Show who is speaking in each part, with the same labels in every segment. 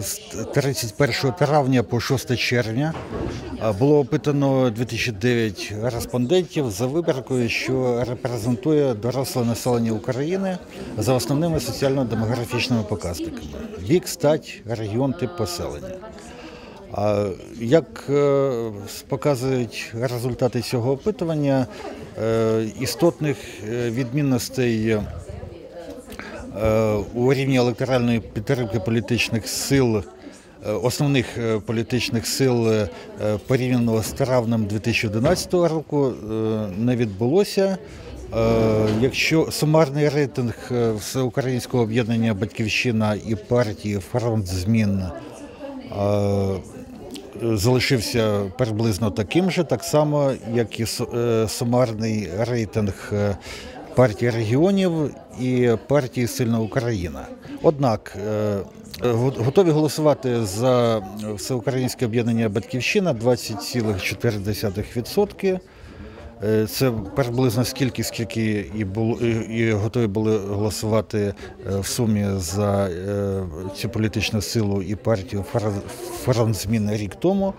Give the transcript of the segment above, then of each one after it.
Speaker 1: з 31 травня по 6 червня було опитано 2009 респондентів за вибіркою, що репрезентує доросле населення України за основними соціально-демографічними показниками: вік, стать, регіон, тип поселення. Як е, показують результати цього опитування, е, істотних е, відмінностей у рівні електоральної підтримки політичних сил, е, основних е, політичних сил е, порівняно з травнем 2011 року е, не відбулося. Е, Якщо сумарний рейтинг е, всеукраїнського об'єднання Батьківщина і партії Фронт змін е, залишився приблизно таким же, так само, як і е, сумарний рейтинг е, партії регіонів і партії Сильна Україна. Однак е, готові голосувати за всеукраїнське об'єднання Батьківщина 20,4%. Е, Це приблизно скільки, скільки і було і, готові були голосувати е, в сумі за е, цю політичну силу і партію Фронт рік тому.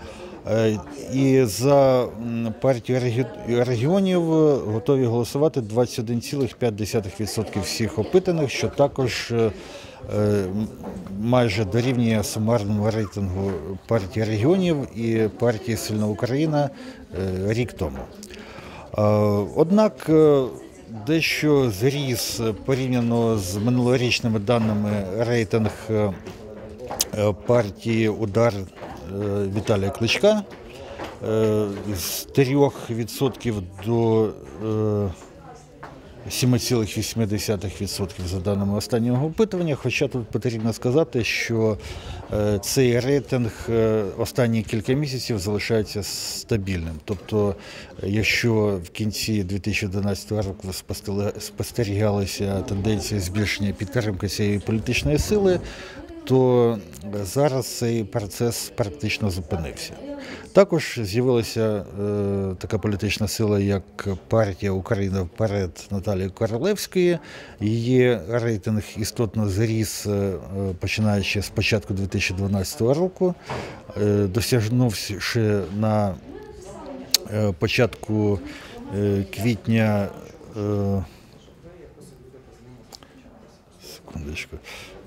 Speaker 1: І за партію регіонів готові голосувати 21,5% всіх опитаних, що також майже дорівнює сумарному рейтингу партії регіонів і партії Сильна Україна рік тому. Е, Однак е, дещо зріс порівняно з минулорічними даними рейтинг е, партії Удар Віталія Кличка з 3% до 7,8% за даними останнього опитування. Хоча тут потрібно сказати, що е, цей рейтинг е, останні кілька місяців залишається стабільним. Тобто, якщо в кінці 2011 року спостерігалися тенденції збільшення підтримки цієї політичної сили, то зараз цей процес практично зупинився. Також з'явилася е, така політична сила, як партія Україна вперед Наталії Королевської. Її рейтинг істотно зріс, е, е, починаючи з початку 2012 року, е, досягнувши на е, початку е, квітня. Е, Секундочку.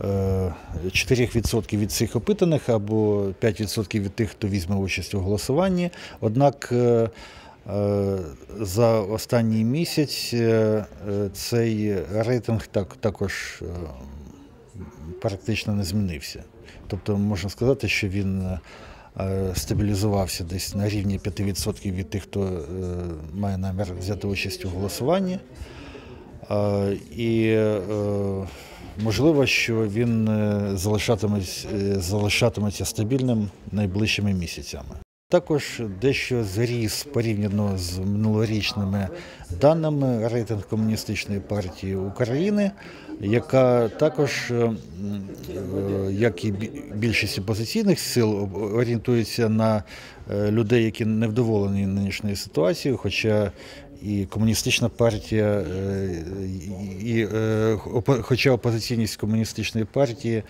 Speaker 1: Е, 4% від цих опитаних або 5% від тих, хто візьме участь у голосуванні. Однак е, е, за останній місяць е, е, цей рейтинг так, також е, практично не змінився. Тобто можна сказати, що він е, стабілізувався десь на рівні 5% від тих, хто е, має намір взяти участь у голосуванні. Е, І е, можливо, що він е, залишатиметься, е, залишатиметься стабільним найближчими місяцями. Також дещо зріс порівняно з минулорічними даними рейтинг Комуністичної партії України, яка також, е, як і бі- більшість опозиційних сил, орієнтується на людей, які невдоволені нинішньою ситуацією, хоча і комуністична партія, е, і, е, хоча опозиційність комуністичної партії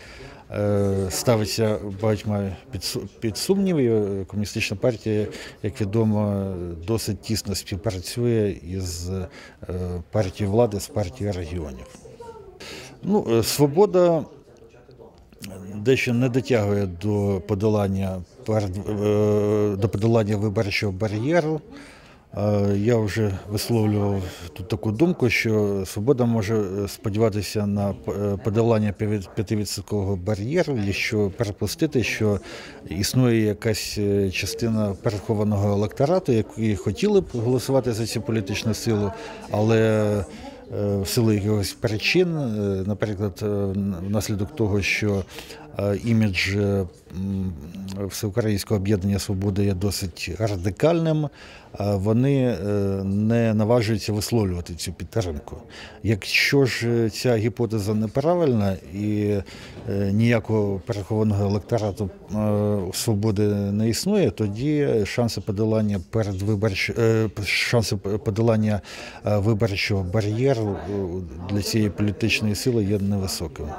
Speaker 1: е, ставиться багатьма під, су- сумнів, комуністична партія, як відомо, досить тісно співпрацює із партією влади, з партією регіонів. Ну, свобода дещо не дотягує до подолання до подолання виборчого бар'єру. Я вже висловлював тут таку думку, що свобода може е, сподіватися на е, подолання 5% бар'єру, якщо припустити, що існує якась е, частина перехованого електорату, які хотіли б голосувати за цю політичну силу, але в силу якихось причин, наприклад, внаслідок того, що імідж е, Всеукраїнського об'єднання свободи є досить радикальним, вони е, не наважуються висловлювати цю підтримку. Якщо ж е, ця гіпотеза неправильна і е, ніякого перехованого електорату е, свободи не існує, тоді шанси подолання передвиборч... е, шанси подолання е, виборчого бар'єру е, для цієї політичної сили є невисокими.